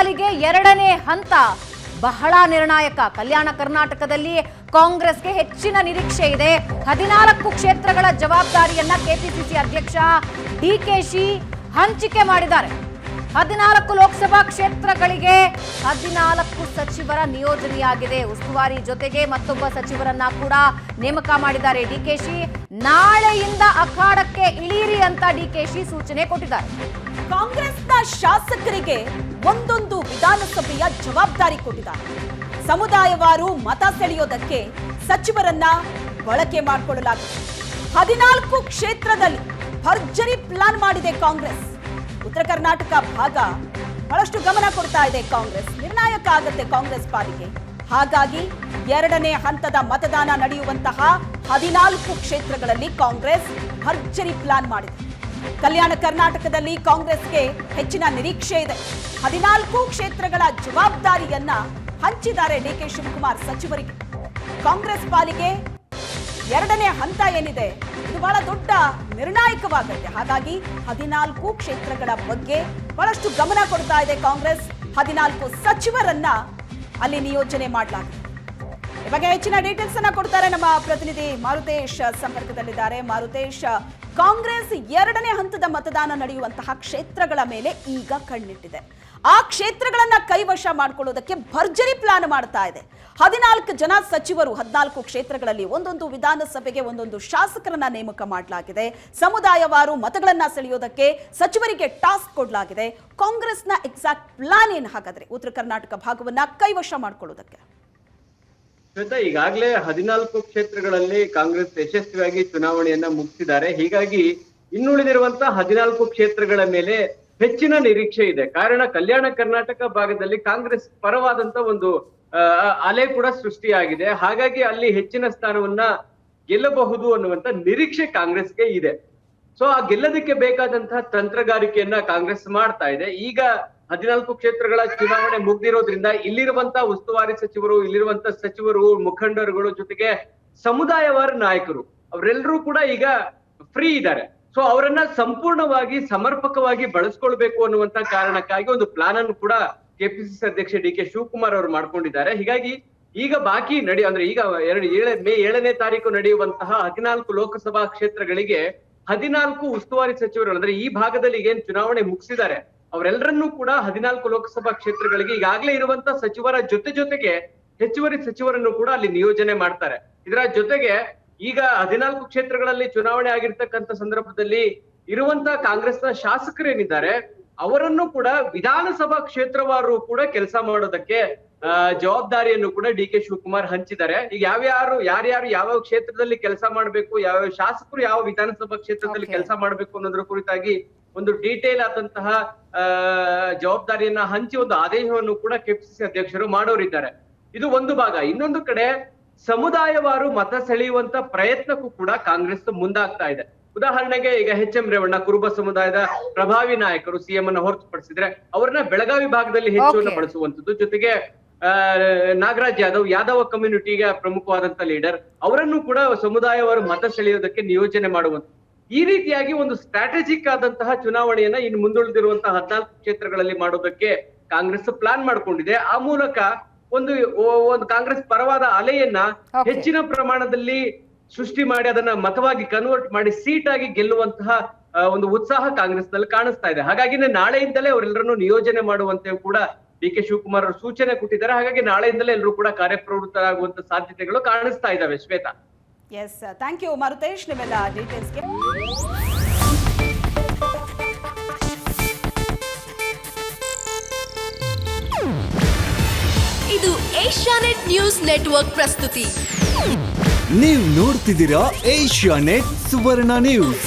ಪಾಲಿಗೆ ಎರಡನೇ ಹಂತ. ಬಹಳ ನಿರ್ಣಾಯಕ. ಕಲ್ಯಾಣ ಕರ್ನಾಟಕದಲ್ಲಿ ಕಾಂಗ್ರೆಸ್ಗೆ ಹೆಚ್ಚಿನ ನಿರೀಕ್ಷೆ ಇದೆ. ಹದಿನಾಲ್ಕು ಕ್ಷೇತ್ರಗಳ ಜವಾಬ್ದಾರಿಯನ್ನ ಕೆಪಿಸಿಸಿ ಅಧ್ಯಕ್ಷ ಡಿಕೆಶಿ ಹಂಚಿಕೆ ಮಾಡಿದ್ದಾರೆ. ಹದಿನಾಲ್ಕು ಲೋಕಸಭಾ ಕ್ಷೇತ್ರಗಳಿಗೆ ಹದಿನಾಲ್ಕು ಸಚಿವರ ನಿಯೋಜನೆಯಾಗಿದೆ. ಉಸ್ತುವಾರಿ ಜೊತೆಗೆ ಮತ್ತೊಬ್ಬ ಸಚಿವರನ್ನ ಕೂಡ ನೇಮಕ ಮಾಡಿದ್ದಾರೆ ಡಿಕೆಶಿ ನಾಳೆಯಿಂದ ಅಖಾಡಕ್ಕೆ ಇಳಿಯಿರಿ ಅಂತ ಡಿಕೆಶಿ ಸೂಚನೆ ಕೊಟ್ಟಿದ್ದಾರೆ. ಕಾಂಗ್ರೆಸ್ನ ಶಾಸಕರಿಗೆ ಒಂದೊಂದು ವಿಧಾನಸಭೆಯ ಜವಾಬ್ದಾರಿ ಕೊಟ್ಟಿದ್ದಾರೆ. ಸಮುದಾಯವಾರು ಮತ ಸೆಳೆಯೋದಕ್ಕೆ ಸಚಿವರನ್ನ ಬಳಕೆ ಮಾಡಿಕೊಳ್ಳಲಾಗಿದೆ. ಹದಿನಾಲ್ಕು ಕ್ಷೇತ್ರದಲ್ಲಿ ಭರ್ಜರಿ ಪ್ಲಾನ್ ಮಾಡಿದೆ ಕಾಂಗ್ರೆಸ್. ಉತ್ತರ ಕರ್ನಾಟಕ ಭಾಗ ಬಹಳಷ್ಟು ಗಮನ ಕೊಡ್ತಾ ಇದೆ ಕಾಂಗ್ರೆಸ್. ನಿರ್ಣಾಯಕ ಆಗತ್ತೆ ಕಾಂಗ್ರೆಸ್ ಪಾಲಿಗೆ. ಹಾಗಾಗಿ ಎರಡನೇ ಹಂತದ ಮತದಾನ ನಡೆಯುವಂತಹ ಹದಿನಾಲ್ಕು ಕ್ಷೇತ್ರಗಳಲ್ಲಿ ಕಾಂಗ್ರೆಸ್ ಭರ್ಜರಿ ಪ್ಲಾನ್ ಮಾಡಿದೆ. ಕಲ್ಯಾಣ ಕರ್ನಾಟಕದಲ್ಲಿ ಕಾಂಗ್ರೆಸ್ಗೆ ಹೆಚ್ಚಿನ ನಿರೀಕ್ಷೆ ಇದೆ. ಹದಿನಾಲ್ಕು ಕ್ಷೇತ್ರಗಳ ಜವಾಬ್ದಾರಿಯನ್ನ ಹಂಚಿದ್ದಾರೆ ಡಿಕೆ ಶಿವಕುಮಾರ್ ಸಚಿವರಿಗೆ. ಕಾಂಗ್ರೆಸ್ ಪಾಲಿಗೆ ಎರಡನೇ ಹಂತ ಏನಿದೆ? ಇದು ಬಹಳ ದೊಡ್ಡ ನಿರ್ಣಾಯಕವಾಗಿದೆ ಹಾಗಾಗಿ ಹದಿನಾಲ್ಕು ಕ್ಷೇತ್ರಗಳ ಬಗ್ಗೆ ಬಹಳಷ್ಟು ಗಮನ ಕೊಡ್ತಾ ಇದೆ ಕಾಂಗ್ರೆಸ್. ಹದಿನಾಲ್ಕು ಸಚಿವರನ್ನ ಅಲ್ಲಿ ನಿಯೋಜನೆ ಮಾಡಲಾಗಿದೆ. ಬಗ್ಗೆ ಹೆಚ್ಚಿನ ಡೀಟೇಲ್ಸ್ ಅನ್ನ ಕೊಡ್ತಾರೆ ನಮ್ಮ ಪ್ರತಿನಿಧಿ ಮಾರುತೇಶ್ ಸಂಪರ್ಕದಲ್ಲಿದ್ದಾರೆ. ಮಾರುತೇಶ್, ಕಾಂಗ್ರೆಸ್ ಎರಡನೇ ಹಂತದ ಮತದಾನ ನಡೆಯುವಂತಹ ಕ್ಷೇತ್ರಗಳ ಮೇಲೆ ಈಗ ಕಣ್ಣಿಟ್ಟಿದೆ. ಆ ಕ್ಷೇತ್ರಗಳನ್ನ ಕೈವಶ ಮಾಡಿಕೊಳ್ಳೋದಕ್ಕೆ ಭರ್ಜರಿ ಪ್ಲಾನ್ ಮಾಡ್ತಾ ಇದೆ. ಹದಿನಾಲ್ಕು ಜನ ಸಚಿವರು ಹದಿನಾಲ್ಕು ಕ್ಷೇತ್ರಗಳಲ್ಲಿ ಒಂದೊಂದು ವಿಧಾನಸಭೆಗೆ ಒಂದೊಂದು ಶಾಸಕರನ್ನ ನೇಮಕ ಮಾಡಲಾಗಿದೆ. ಸಮುದಾಯವಾರು ಮತಗಳನ್ನ ಸೆಳೆಯೋದಕ್ಕೆ ಸಚಿವರಿಗೆ ಟಾಸ್ಕ್ ಕೊಡಲಾಗಿದೆ. ಕಾಂಗ್ರೆಸ್ನ ಎಕ್ಸಾಕ್ಟ್ ಪ್ಲಾನ್ ಏನು ಹಾಗಾದ್ರೆ? ಉತ್ತರ ಕರ್ನಾಟಕ ಭಾಗವನ್ನ ಕೈವಶ ಮಾಡಿಕೊಳ್ಳೋದಕ್ಕೆ. ಶ್ವೇತಾ, ಈಗಾಗಲೇ ಹದಿನಾಲ್ಕು ಕ್ಷೇತ್ರಗಳಲ್ಲಿ ಕಾಂಗ್ರೆಸ್ ಯಶಸ್ವಿಯಾಗಿ ಚುನಾವಣೆಯನ್ನ ಮುಗಿಸಿದ್ದಾರೆ. ಹೀಗಾಗಿ ಇನ್ನುಳಿದಿರುವಂತಹ ಹದಿನಾಲ್ಕು ಕ್ಷೇತ್ರಗಳ ಮೇಲೆ ಹೆಚ್ಚಿನ ನಿರೀಕ್ಷೆ ಇದೆ. ಕಾರಣ ಕಲ್ಯಾಣ ಕರ್ನಾಟಕ ಭಾಗದಲ್ಲಿ ಕಾಂಗ್ರೆಸ್ ಪರವಾದಂತ ಒಂದು ಅಲೆ ಕೂಡ ಸೃಷ್ಟಿಯಾಗಿದೆ. ಹಾಗಾಗಿ ಅಲ್ಲಿ ಹೆಚ್ಚಿನ ಸ್ಥಾನವನ್ನ ಗೆಲ್ಲಬಹುದು ಅನ್ನುವಂತ ನಿರೀಕ್ಷೆ ಕಾಂಗ್ರೆಸ್ಗೆ ಇದೆ. ಸೊ ಆ ಗೆಲ್ಲದಕ್ಕೆ ಬೇಕಾದಂತಹ ತಂತ್ರಗಾರಿಕೆಯನ್ನ ಕಾಂಗ್ರೆಸ್ ಮಾಡ್ತಾ ಇದೆ. ಈಗ ಹದಿನಾಲ್ಕು ಕ್ಷೇತ್ರಗಳ ಚುನಾವಣೆ ಮುಗ್ದಿರೋದ್ರಿಂದ ಇಲ್ಲಿರುವಂತ ಉಸ್ತುವಾರಿ ಸಚಿವರು, ಇಲ್ಲಿರುವಂತ ಸಚಿವರು, ಮುಖಂಡರುಗಳು ಜೊತೆಗೆ ಸಮುದಾಯವಾರ ನಾಯಕರು ಅವರೆಲ್ಲರೂ ಕೂಡ ಈಗ ಫ್ರೀ ಇದ್ದಾರೆ. ಸೊ ಅವರನ್ನ ಸಂಪೂರ್ಣವಾಗಿ ಸಮರ್ಪಕವಾಗಿ ಬಳಸ್ಕೊಳ್ಬೇಕು ಅನ್ನುವಂತ ಕಾರಣಕ್ಕಾಗಿ ಒಂದು ಪ್ಲಾನ್ ಅನ್ನು ಕೂಡ ಕೆಪಿಸಿಸಿ ಅಧ್ಯಕ್ಷ ಡಿ ಕೆ ಶಿವಕುಮಾರ್ ಅವರು ಮಾಡ್ಕೊಂಡಿದ್ದಾರೆ. ಹೀಗಾಗಿ ಈಗ ಬಾಕಿ ನಡೆಯ, ಅಂದ್ರೆ ಈಗ ಎರಡು, ಏಳ, ಮೇ ಏಳನೇ ತಾರೀಕು ನಡೆಯುವಂತಹ ಹದಿನಾಲ್ಕು ಲೋಕಸಭಾ ಕ್ಷೇತ್ರಗಳಿಗೆ ಹದಿನಾಲ್ಕು ಉಸ್ತುವಾರಿ ಸಚಿವರು ಅಂದ್ರೆ ಈ ಭಾಗದಲ್ಲಿ ಏನ್ ಚುನಾವಣೆ ಮುಗಿಸಿದ್ದಾರೆ ಅವರೆಲ್ಲರನ್ನೂ ಕೂಡ ಹದಿನಾಲ್ಕು ಲೋಕಸಭಾ ಕ್ಷೇತ್ರಗಳಿಗೆ ಈಗಾಗಲೇ ಇರುವಂತ ಸಚಿವರ ಜೊತೆ ಜೊತೆಗೆ ಹೆಚ್ಚುವರಿ ಸಚಿವರನ್ನು ಕೂಡ ಅಲ್ಲಿ ನಿಯೋಜನೆ ಮಾಡ್ತಾರೆ ಇದರ ಜೊತೆಗೆ ಈಗ ಹದಿನಾಲ್ಕು ಕ್ಷೇತ್ರಗಳಲ್ಲಿ ಚುನಾವಣೆ ಆಗಿರ್ತಕ್ಕಂಥ ಸಂದರ್ಭದಲ್ಲಿ ಇರುವಂತ ಕಾಂಗ್ರೆಸ್ನ ಶಾಸಕರೇನಿದ್ದಾರೆ ಅವರನ್ನು ಕೂಡ ವಿಧಾನಸಭಾ ಕ್ಷೇತ್ರವಾರು ಕೂಡ ಕೆಲಸ ಮಾಡೋದಕ್ಕೆ ಜವಾಬ್ದಾರಿಯನ್ನು ಕೂಡ ಡಿ ಕೆ ಶಿವಕುಮಾರ್ ಹಂಚಿದ್ದಾರೆ ಈಗ ಯಾವ್ಯಾರು ಯಾರ್ಯಾರು ಯಾವ ಕ್ಷೇತ್ರದಲ್ಲಿ ಕೆಲಸ ಮಾಡ್ಬೇಕು ಯಾವ ಶಾಸಕರು ಯಾವ ವಿಧಾನಸಭಾ ಕ್ಷೇತ್ರದಲ್ಲಿ. ಕೆಲಸ ಮಾಡ್ಬೇಕು ಅನ್ನೋದ್ರ ಕುರಿತಾಗಿ ಒಂದು ಡೀಟೇಲ್ ಆದಂತಹ ಜವಾಬ್ದಾರಿಯನ್ನ ಹಂಚಿ ಒಂದು ಆದೇಶವನ್ನು ಕೂಡ ಕೆಪಿಸಿಸಿ ಅಧ್ಯಕ್ಷರು ಮಾಡೋರಿದ್ದಾರೆ. ಇದು ಒಂದು ಭಾಗ. ಇನ್ನೊಂದು ಕಡೆ ಸಮುದಾಯವಾರು ಮತ ಸೆಳೆಯುವಂತ ಪ್ರಯತ್ನಕ್ಕೂ ಕೂಡ ಕಾಂಗ್ರೆಸ್ ಮುಂದಾಗ್ತಾ ಇದೆ. ಉದಾಹರಣೆಗೆ ಈಗ ಎಚ್ ಎಂ ರೇವಣ್ಣ ಕುರುಬ ಸಮುದಾಯದ ಪ್ರಭಾವಿ ನಾಯಕರು ಸಿಎಂ ಅನ್ನ ಹೊರತುಪಡಿಸಿದ್ರೆ ಅವರನ್ನ ಬೆಳಗಾವಿ ಭಾಗದಲ್ಲಿ ಹೆಚ್ಚುವನ್ನ Okay. ಬಳಸುವಂತದ್ದು ಜೊತೆಗೆ ನಾಗರಾಜ್ ಯಾದವ್ ಯಾದವ ಕಮ್ಯುನಿಟಿಗೆ ಪ್ರಮುಖವಾದಂತ ಲೀಡರ್ ಅವರನ್ನು ಕೂಡ ಸಮುದಾಯವಾರು ಮತ ಸೆಳೆಯೋದಕ್ಕೆ ನಿಯೋಜನೆ ಮಾಡುವಂತ ಈ ರೀತಿಯಾಗಿ ಒಂದು ಸ್ಟ್ರಾಟಜಿಕ್ ಆದಂತಹ ಚುನಾವಣೆಯನ್ನ ಇನ್ನು ಮುಂದುಳಿದಿರುವಂತಹ ಹದಿನಾಲ್ಕು ಕ್ಷೇತ್ರಗಳಲ್ಲಿ ಮಾಡೋದಕ್ಕೆ ಕಾಂಗ್ರೆಸ್ ಪ್ಲಾನ್ ಮಾಡಿಕೊಂಡಿದೆ. ಆ ಮೂಲಕ ಒಂದು ಒಂದು ಕಾಂಗ್ರೆಸ್ ಪರವಾದ ಅಲೆಯನ್ನ ಹೆಚ್ಚಿನ ಪ್ರಮಾಣದಲ್ಲಿ ಸೃಷ್ಟಿ ಮಾಡಿ ಅದನ್ನ ಮತವಾಗಿ ಕನ್ವರ್ಟ್ ಮಾಡಿ ಸೀಟ್ ಆಗಿ ಗೆಲ್ಲುವಂತಹ ಒಂದು ಉತ್ಸಾಹ ಕಾಂಗ್ರೆಸ್ನಲ್ಲಿ ಕಾಣಿಸ್ತಾ ಇದೆ. ಹಾಗಾಗಿನೇ ನಾಳೆಯಿಂದಲೇ ಅವರೆಲ್ಲರನ್ನು ನಿಯೋಜನೆ ಮಾಡುವಂತೆ ಕೂಡ ಡಿ ಕೆ ಶಿವಕುಮಾರ್ ಅವರು ಸೂಚನೆ ಕೊಟ್ಟಿದ್ದಾರೆ. ಹಾಗಾಗಿ ನಾಳೆಯಿಂದಲೇ ಎಲ್ಲರೂ ಕೂಡ ಕಾರ್ಯಪ್ರವೃತ್ತರಾಗುವಂತ ಸಾಧ್ಯತೆಗಳು ಕಾಣಿಸ್ತಾ ಇದಾವೆ Shweta. Yes thank you Marutesh ನಿಮ್ಮೆಲ್ಲ ಡೀಟೇಲ್ಸ್ಗೆ ಇದು ಏಷ್ಯಾನೆಟ್ ನ್ಯೂಸ್ ನೆಟ್ವರ್ಕ್ ಪ್ರಸ್ತುತಿ. ನೀವು ನೋಡ್ತಿದ್ದೀರಾ ಏಷ್ಯಾ ನೆಟ್ ಸುವರ್ಣ ನ್ಯೂಸ್